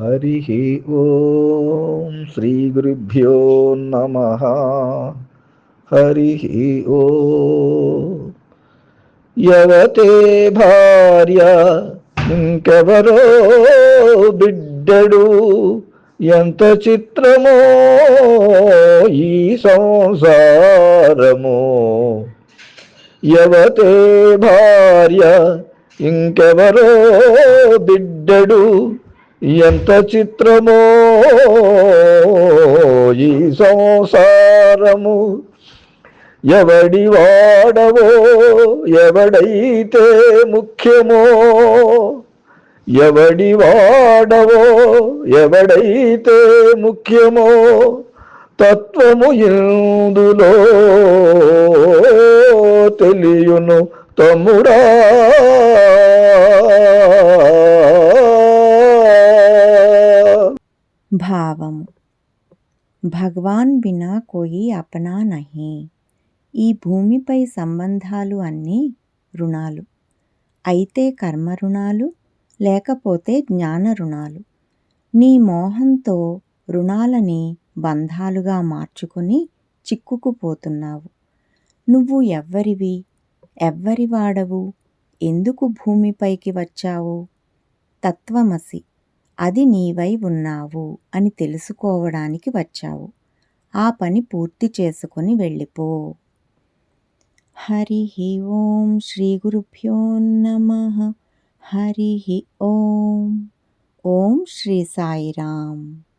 హరి ఓం శ్రీ గురుభ్యో నమ. హరి ఓ. యవతే భార్య ఇంకెవరో బిడ్డడు ఎంత చిత్రమో ఈ సంసారము. యవతే భార్య ఇంకెవరో బిడ్డడు ఎంత చిత్రమో ఈ సంసారము? ఎవడి వాడవో ఎవడైతే ముఖ్యమో? ఎవడి వాడవో ఎవడైతే ముఖ్యమో? తత్వము ఇందులో తెలియును తమ్ముడా. భావం భగవాన్ బినా కోయి అపనా నహి. ఈ భూమిపై సంబంధాలు అన్నీ రుణాలు. అయితే కర్మ రుణాలు లేకపోతే జ్ఞాన రుణాలు. నీ మోహంతో రుణాలని బంధాలుగా మార్చుకొని చిక్కుకుపోతున్నావు నువ్వు ఎవ్వరివి? ఎవ్వరి వాడవు ఎందుకు భూమిపైకి వచ్చావు? తత్వమసి. అది నీవై ఉన్నావు అని తెలుసుకోవడానికి వచ్చావు. ఆ పని పూర్తి చేసుకుని వెళ్ళిపో. హరి ఓం శ్రీ గురుభ్యో నమ. హరి ఓం. ఓం శ్రీ సాయిరామ్.